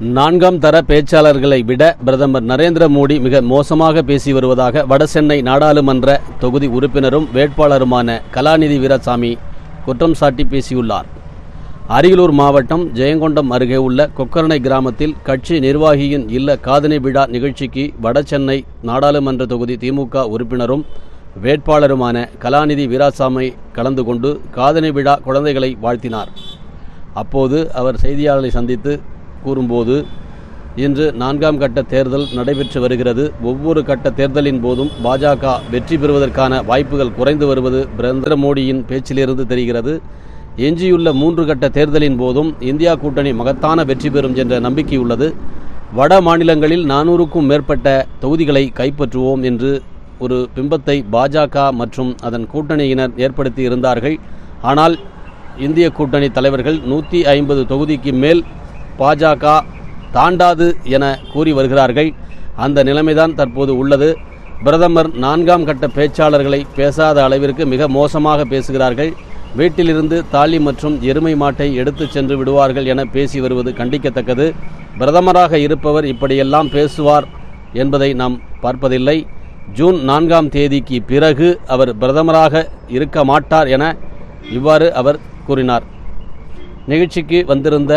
நான்காம் தர பேச்சாளர்களை விட பிரதமர் நரேந்திர மோடி மிக மோசமாக பேசி வருவதாக வடசென்னை நாடாளுமன்ற தொகுதி உறுப்பினரும் வேட்பாளருமான கலாநிதி வீரசாமி குற்றம் சாட்டி பேசியுள்ளார். அரியலூர் மாவட்டம் ஜெயங்கொண்டம் அருகே உள்ள கொக்கரணை கிராமத்தில் கட்சி நிர்வாகியின் இல்ல காதணி விழா நிகழ்ச்சிக்கு வடசென்னை நாடாளுமன்ற தொகுதி திமுக உறுப்பினரும் வேட்பாளருமான கலாநிதி வீராசாமி கலந்து கொண்டு காதணி விழா குழந்தைகளை வாழ்த்தினார். அப்போது அவர் செய்தியாளர்களை சந்தித்து கூறும்போது இன்று நான்காம் கட்ட தேர்தல் நடைபெற்று வருகிறது. ஒவ்வொரு கட்ட தேர்தலின் போதும் பாஜக வெற்றி பெறுவதற்கான வாய்ப்புகள் குறைந்து வருவது பிரதமர் மோடியின் பேச்சிலிருந்து தெரிகிறது. எஞ்சியுள்ள மூன்று கட்ட தேர்தலின் போதும் இந்தியா கூட்டணி மகத்தான வெற்றி பெறும் என்ற நம்பிக்கை உள்ளது. வட மாநிலங்களில் நானூறுக்கும் மேற்பட்ட தொகுதிகளை கைப்பற்றுவோம் என்று ஒரு பிம்பத்தை பாஜக மற்றும் அதன் கூட்டணியினர் ஏற்படுத்தி இருந்தார்கள். ஆனால் இந்திய கூட்டணி தலைவர்கள் நூற்றி ஐம்பது தொகுதிக்கு மேல் பாஜக தாண்டாது என கூறி வருகிறார்கள். அந்த நிலைமைதான் தற்போது உள்ளது. பிரதமர் நான்காம் கட்ட பேச்சாளர்களை பேசாத அளவிற்கு மிக மோசமாக பேசுகிறார்கள். வீட்டிலிருந்து தாலி மற்றும் எருமை மாட்டை எடுத்துச் சென்று விடுவார்கள் என பேசி வருவது கண்டிக்கத்தக்கது. பிரதமராக இருப்பவர் இப்படியெல்லாம் பேசுவார் என்பதை நாம் பார்ப்பதில்லை. ஜூன் நான்காம் தேதிக்கு பிறகு அவர் பிரதமராக இருக்க மாட்டார் என இவ்வாறு அவர் கூறினார். நிகழ்ச்சிக்கு வந்திருந்த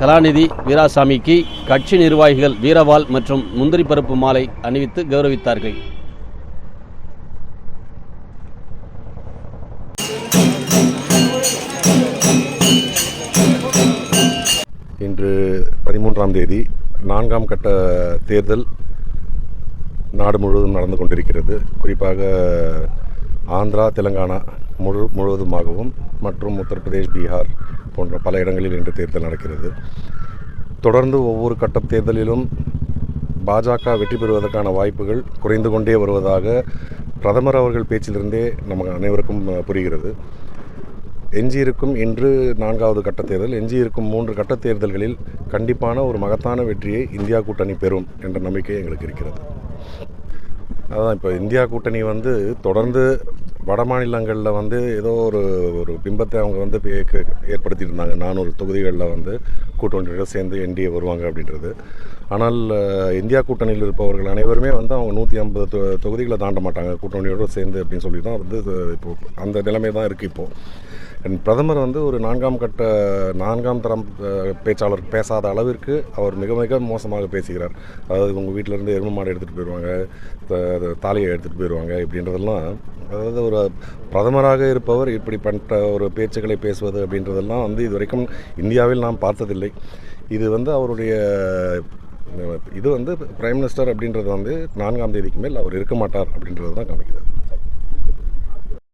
கலாநிதி வீராசாமிக்கு கட்சி நிர்வாகிகள் வீரவால் மற்றும் முந்திரி பருப்பு மாலை அணிவித்து கௌரவித்தார்கள். இன்று பதிமூன்றாம் தேதி நான்காம் கட்ட தேர்தல் நாடு முழுவதும் நடந்து கொண்டிருக்கிறது. குறிப்பாக ஆந்திரா தெலுங்கானா முழு முழுவதுமாகவும் மற்றும் உத்தரப்பிரதேஷ் பீகார் போன்ற பல இடங்களில் இன்று தேர்தல் நடக்கிறது. தொடர்ந்து ஒவ்வொரு கட்ட தேர்தலிலும் பாஜக வெற்றி பெறுவதற்கான வாய்ப்புகள் குறைந்து கொண்டே வருவதாக பிரதமர் அவர்கள் பேச்சிலிருந்தே நமக்கு அனைவருக்கும் புரிகிறது. எஞ்சியிருக்கும் இன்று நான்காவது கட்ட தேர்தல் எஞ்சியிருக்கும் மூன்று கட்ட தேர்தல்களில் கண்டிப்பான ஒரு மகத்தான வெற்றியை இந்தியா கூட்டணி பெறும் என்ற நம்பிக்கை எங்களுக்கு இருக்கிறது. அதான் இப்போ இந்தியா கூட்டணி வந்து தொடர்ந்து வட மாநிலங்களில் வந்து ஏதோ ஒரு ஒரு பிம்பத்தை அவங்க வந்து பே- ஏற்படுத்திட்டு இருந்தாங்க நானூறு தொகுதிகளில் வந்து கூட்டணியோட சேர்ந்து என்டிஏ வருவாங்க அப்படின்றது. ஆனால் இந்தியா கூட்டணியில் இருப்பவர்கள் அனைவருமே வந்து அவங்க நூற்றி ஐம்பது தொ தொகுதிகளை தாண்ட மாட்டாங்க. கூட்டணியோடு சேர்ந்து அப்படின்னு சொல்லி தான் வந்து இப்போது அந்த நிலைமை தான் இருக்குது இப்போது பிரதமர் வந்து ஒரு நான்காம் கட்ட நான்காம் தரம் பேச்சாளர் பேசாத அளவிற்கு அவர் மிக மிக மோசமாக பேசுகிறார். அதாவது உங்கள் வீட்டிலேருந்து எருமை மாடு எடுத்துகிட்டு போயிடுவாங்க த- தாலியை எடுத்துகிட்டு போயிடுவாங்க இப்படின்றதெல்லாம் அதாவது ஒரு பிரதமராக இருப்பவர் இப்படி பண்ணுற ஒரு பேச்சுக்களை பேசுவது அப்படின்றதெல்லாம் வந்து இது வரைக்கும் இந்தியாவில் நாம் பார்த்ததில்லை. இது வந்து அவருடைய இது வந்து பிரைம் மினிஸ்டர் அப்படின்றது வந்து நான்காம் தேதிக்கு மேல் அவர் இருக்க மாட்டார் அப்படின்றது தான் காமிக்குது.